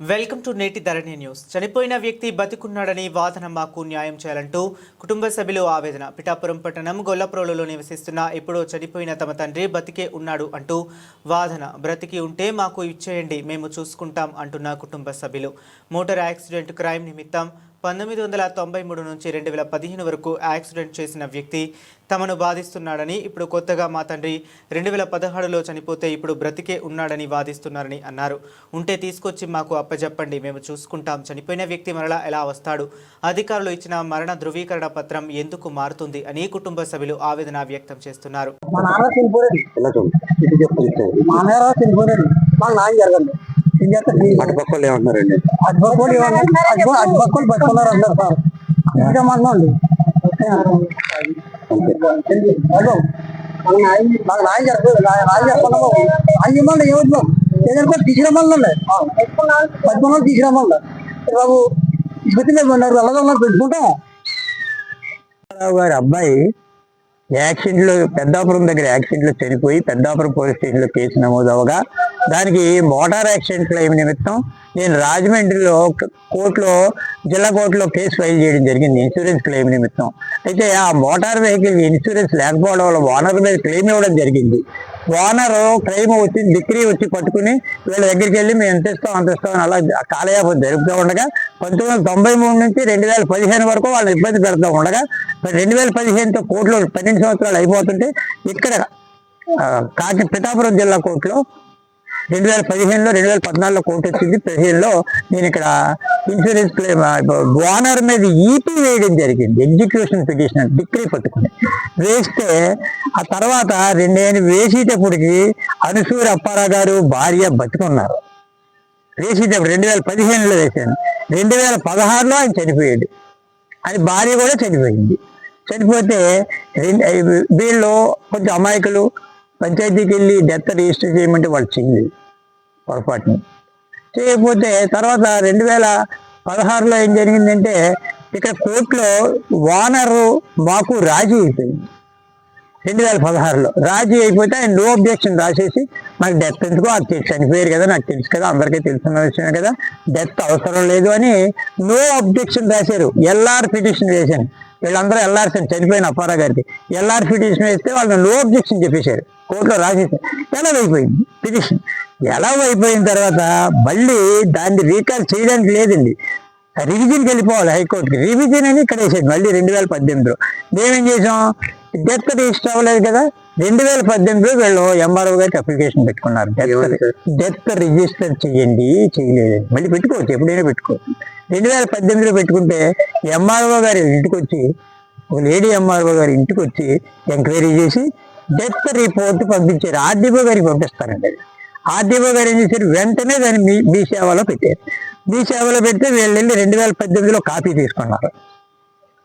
Welcome to నేటి ధరణి news. చనిపోయిన వ్యక్తి బతికున్నాడని వాదన మాకు న్యాయం చేయాలంటూ కుటుంబ సభ్యులు ఆవేదన. పిఠాపురం పట్టణం గొల్లప్రోలులో నివసిస్తున్న ఎప్పుడో చనిపోయిన తమ తండ్రి బతికే ఉన్నాడు అంటూ వాదన. బ్రతికి ఉంటే మాకు ఇచ్చేయండి మేము చూసుకుంటాం అంటున్న కుటుంబ సభ్యులు. మోటార్ యాక్సిడెంట్ క్రైమ్ నిమిత్తం పంతొమ్మిది వందల తొంభై మూడు నుంచి రెండు వేల పదిహేను వరకు యాక్సిడెంట్ చేసిన వ్యక్తి తమను బాధిస్తున్నాడని ఇప్పుడు కొత్తగా మా తండ్రి రెండు వేల పదహారులో చనిపోతే ఇప్పుడు బ్రతికే ఉన్నాడని వాదిస్తున్నారని అన్నారు. ఉంటే తీసుకొచ్చి మాకు అప్పజెప్పండి మేము చూసుకుంటాం. చనిపోయిన వ్యక్తి మరలా ఎలా వస్తాడు? అధికారులు ఇచ్చిన మరణ ధృవీకరణ పత్రం ఎందుకు మారుతుంది అని కుటుంబ సభ్యులు ఆవేదన వ్యక్తం చేస్తున్నారు. మా నాన్న చనిపోయాడు. ఎలా చూడు ఇటు చెప్తాను మా నాన్న చనిపోయాడు. మా నాన్న జరగండి ఏం చేస్తారు అటుపక్క వాళ్ళు ఏమంటున్నారండి అడ్బక్కలు అడ్బక్కలు పట్టుకున్నారు అంటారు సార్. ఇంకా హలో నాకు నాయన జరగదు నాయన జరగకుండా ఇవ్వండి ఏమవుతుంది బాబు మేము వెళ్ళదన్నారు పెట్టుకుంటాం రావు గారి అబ్బాయి యాక్సిడెంట్లో పెద్దాపురం దగ్గర యాక్సిడెంట్లో చనిపోయి పెద్దాపురం పోలీస్ స్టేషన్లో కేసు నమోదు అవగా దానికి మోటార్ యాక్సిడెంట్ క్లెయిమ్ నిమిత్తం నేను రాజమండ్రిలో కోర్టులో జిల్లా కోర్టులో కేసు ఫైల్ చేయడం జరిగింది ఇన్సూరెన్స్ క్లెయిమ్ నిమిత్తం. అయితే ఆ మోటార్ వెహికల్ ఇన్సూరెన్స్ లేకపోవడం వల్ల ఓనర్ మీద క్లెయిమ్ ఇవ్వడం జరిగింది. ఓనర్ క్లెయిమ్ వచ్చి డిగ్రీ వచ్చి పట్టుకుని వీళ్ళ దగ్గరికి వెళ్ళి మేము ఎంత ఇస్తాం అంత ఇస్తాం అని అలా కాలయాపం జరుపుతూ ఉండగా పంతొమ్మిది వందల తొంభై మూడు నుంచి రెండు వేల పదిహేను వరకు వాళ్ళని ఇబ్బంది పెడతా ఉండగా రెండు వేల పదిహేనుతో కోర్టులో పన్నెండు సంవత్సరాలు అయిపోతుంటే ఇక్కడ కాకి పిఠాపురం జిల్లా కోర్టులో రెండు వేల పదిహేనులో రెండు వేల పద్నాలుగులో కోర్టు వచ్చింది. పదిహేనులో నేను ఇక్కడ ఇన్సూరెన్స్ క్లెయిమ్ ఓనర్ మీద ఈపీ వేయడం జరిగింది. ఎగ్జిక్యూషన్ పిటిషన్ డిగ్రీ పట్టుకుని. వేస్తే ఆ తర్వాత రెండేళ్ళు వేసేటప్పటికి అనుసూరి అప్పారావు గారు భార్య బతుకున్నారు. వేసేటప్పుడు రెండు వేల పదిహేనులో వేశాను. రెండు వేల పదహారులో ఆయన చనిపోయాడు. అది భార్య కూడా చనిపోయింది. చనిపోతే వీళ్ళు కొంచెం అమాయకులు పంచాయతీకి వెళ్ళి డెత్ రిజిస్టర్ చేయమంటే వాళ్ళు చేయలేదు. పొరపాటుని. చేయకపోతే తర్వాత రెండు వేల పదహారులో ఏం జరిగిందంటే ఇక్కడ కోర్టులో ఓనరు మాకు రాజీ అయిపోయింది. రెండు వేల పదహారులో. రాజీ అయిపోతే ఆయన నో అబ్జెక్షన్ రాసేసి నాకు డెత్ ఎందుకో అది తె- చనిపోయారు కదా నాకు తెలుసు కదా అందరికీ తెలుసున్న విషయమే కదా డెత్ అవసరం లేదు అని నో అబ్జెక్షన్ రాశారు. ఎల్ఆర్ పిటిషన్ వేశాను వీళ్ళందరూ ఎల్ఆర్ చనిపోయిన అప్పారా గారికి ఎల్ఆర్ పిటిషన్ వేస్తే వాళ్ళు నో అబ్జెక్షన్ చెప్పేశారు. కోర్టులో రాసేసారు ఎలా అయిపోయింది పిటిషన్ ఎలా అయిపోయిన తర్వాత మళ్ళీ దాన్ని రీకాల్ చేయడానికి లేదండి. రివిజన్కి వెళ్ళిపోవాలి హైకోర్టుకి. రివిజన్ అని ఇక్కడ వేసాడు మళ్ళీ రెండు వేల పద్దెనిమిదిలో. మేమేం చేసాం? డెత్ రిజిస్టర్ అవ్వలేదు కదా? రెండు వేల పద్దెనిమిదిలో వీళ్ళు ఎంఆర్ఓ గారికి అప్లికేషన్ పెట్టుకున్నారు. డెత్ రిజిస్టర్ చేయండి చేయలేదు. మళ్ళీ పెట్టుకోవచ్చు ఎప్పుడైనా పెట్టుకోవచ్చు. రెండు వేల పద్దెనిమిదిలో పెట్టుకుంటే ఎంఆర్ఓ గారి ఇంటికి వచ్చి ఒక లేడీ ఎంఆర్ఓ గారి ఇంటికి వచ్చి ఎంక్వైరీ చేసి డెత్ రిపోర్ట్ పంపించారు. ఆర్డీఓ గారికి పంపిస్తారండి. ఆర్డీఓ గారు ఏం చేశారు? వెంటనే దాన్ని మీ మీ సేవలో పెట్టారు. మీ సేవలో పెడితే వీళ్ళు వెళ్ళి రెండు వేల పద్దెనిమిదిలో కాపీ తీసుకున్నారు.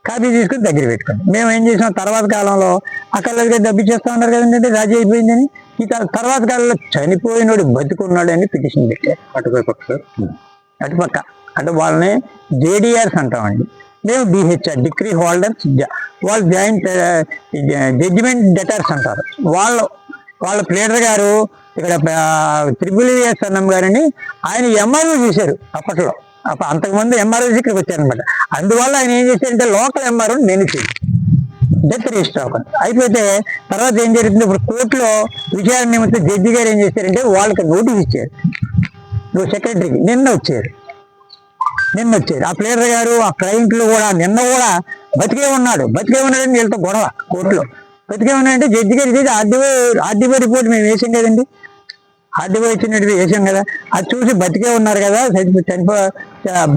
కాపీ తీసుకుని దగ్గర పెట్టుకుని మేము ఏం చేసాం తర్వాత కాలంలో అక్కడ డబ్బు చేస్తా ఉన్నారు కదండి రాజీ అయిపోయిందని. ఈ తర్వాత కాలంలో చనిపోయినోడు బతుకున్నాడు అని పిటిషన్ పెట్టారు. అటుపై పక్క సార్? అటుపక్క. అంటే వాళ్ళని జేడిఆర్స్ అంటామండి. మేము డిహెచ్ఆర్ డిగ్రీ హోల్డర్స్ వాళ్ళు జాయింట్ జడ్జిమెంట్ డెటర్స్ అంటారు. వాళ్ళు వాళ్ళ ప్లేడర్ గారు ఇక్కడ త్రిపుల్ ఎస్ అన్నం గారిని ఆయన ఎంఆర్ఓ చూశారు అప్పట్లో. అప్ప అంతకుముందు ఎంఆర్ఓ ఇక్కడికి వచ్చారనమాట అందువల్ల ఆయన ఏం చేశారంటే లోకల్ ఎంఆర్ఓ నేను డెత్ రిజిస్టర్ అవ్వకండి. అయిపోతే తర్వాత ఏం జరుగుతుంది ఇప్పుడు కోర్టులో విచారణ నిమిత్తం జడ్జి గారు ఏం చేశారంటే వాళ్ళకి నోటీస్ ఇచ్చారు. నువ్వు సెక్రటరీకి నిన్న వచ్చారు. నిన్న వచ్చారు. ఆ ప్లేయర్ గారు ఆ క్లయింట్లు కూడా నిన్న కూడా బతికే ఉన్నాడు. బతికే ఉన్నాడని వీళ్ళతో గొడవ కోర్టులో. బతికే ఉన్నాడంటే జడ్జి గారు ఇది ఆర్డీఓ ఆర్డీఓ రిపోర్ట్ మేము వేసాం కదండి. ఆర్డీఓ ఇచ్చినట్టు వేసాం కదా. అది చూసి బతికే ఉన్నారు కదా చనిపో చనిపో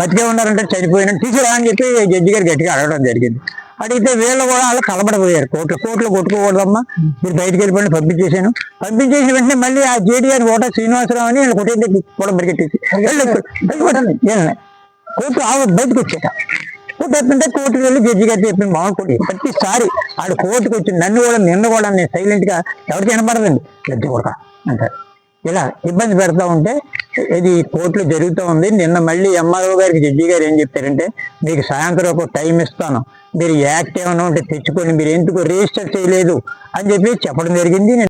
బతికే ఉన్నారంటే చనిపోయిన తీసుకురా అని చెప్పి జడ్జి గారు గట్టిగా అడగడం జరిగింది. అడిగితే వీళ్ళు కూడా వాళ్ళు కలబడిపోయారు కోర్టులో కోర్టులో కొట్టుకోకూడదమ్మా. మీరు బయటికి వెళ్ళిపోయి పంపించేశాను. పంపించేసిన వెంటనే మళ్ళీ ఆ జేడీఆర్ ఓట శ్రీనివాసరావు అని వీళ్ళు కొట్టేది కూడా పరిగెట్టేసి వెళ్ళు. కోర్టు బయటకు వచ్చాక కోర్టు వస్తుంటే కోర్టుకు వెళ్ళి జడ్జి గారు చెప్పిన మామూలు ప్రతిసారి ఆడు కోర్టుకు వచ్చి నన్ను కూడా నిన్న కూడా నేను సైలెంట్గా ఎవరికి వినపడదండి. జడ్జి కూడా అంటారు. ఇలా ఇబ్బంది పెడతా ఉంటే ఇది కోర్టులో జరుగుతూ ఉంది. నిన్న మళ్ళీ ఎంఆర్ఓ గారికి జడ్జి గారు ఏం చెప్పారంటే మీకు సాయంత్రం ఒక టైం ఇస్తాను. మీరు యాక్ట్ ఏమైనా ఉంటే తెచ్చుకొని మీరు ఎందుకు రిజిస్టర్ చేయలేదు? అని చెప్పి చెప్పడం జరిగింది.